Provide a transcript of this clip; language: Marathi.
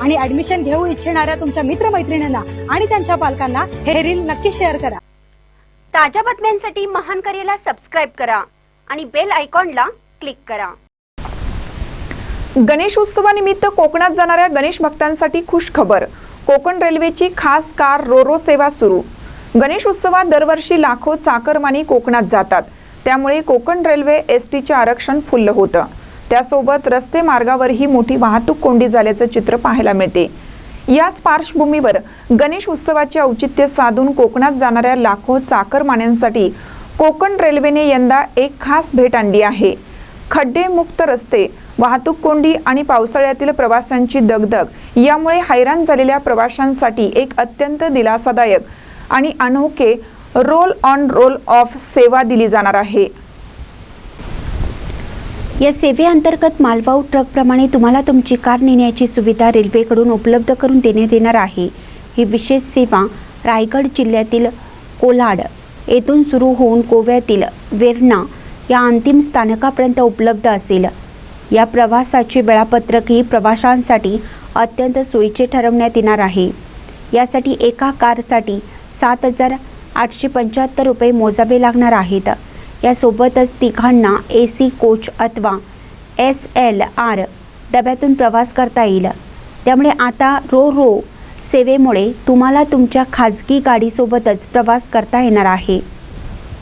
आणि ऍडमिशन घेऊ इच्छिणाऱ्या तुमच्या मित्रमैत्रिणींना आणि त्यांच्या पालकांना हे रील नक्की शेअर करा. ताज्या बातम्यांसाठी महान करेला सबस्क्राईब करा आणि बेल आयकॉनला क्लिक करा. गणेश उत्सवानिमित्त कोकणात जाणाऱ्या गणेश भक्तांसाठी खुश खबर कोकण रेल्वेची खास कार रोरो सेवा सुरू. गणेश उत्सवात दरवर्षी लाखो चाकरमानी कोकणात जातात. त्यामुळे कोकण रेल्वे एस टीचे आरक्षण फुल्ल होतं. त्यासोबत रस्ते मार्गावरही मोठी वाहतूक कोंडी झाल्याचं चित्र पाहायला मिळते. याच पार्श्वभूमीवर गणेश उत्सवाचे औचित्य साधून कोकणात जाणाऱ्या लाखो चाकरमान्यांसाठी कोकण रेल्वेने यंदा एक खास भेट आणली आहे. खड्डेमुक्त रस्ते वाहतूक कोंडी आणि पावसाळ्यातील प्रवाशांची दगदग यामुळे हैराण झालेल्या प्रवाशांसाठी एक अत्यंत दिलासादायक आणि अनोखे रोल ऑन रोल ऑफ सेवा दिली जाणार आहे. या सेवेअंतर्गत मालवाहू ट्रकप्रमाणे तुम्हाला तुमची कार नेण्याची सुविधा रेल्वेकडून उपलब्ध करून देण्यात येणार आहे. ही विशेष सेवा रायगड जिल्ह्यातील कोल्हाड येथून सुरू होऊन गोव्यातील वेर्णा या अंतिम स्थानकापर्यंत उपलब्ध असेल. या प्रवासाचे वेळापत्रकही प्रवाशांसाठी अत्यंत सोयीचे ठरवण्यात येणार आहे. यासाठी एका कारसाठी सात हजार आठशे पंच्याहत्तर रुपये मोजावे लागणार आहेत. यासोबतच तिघांना ए सी कोच अथवा एस एल आर डब्यातून प्रवास करता येईल. त्यामुळे आता रो रो सेवेमुळे तुम्हाला तुमच्या खाजगी गाडीसोबतच प्रवास करता येणार आहे.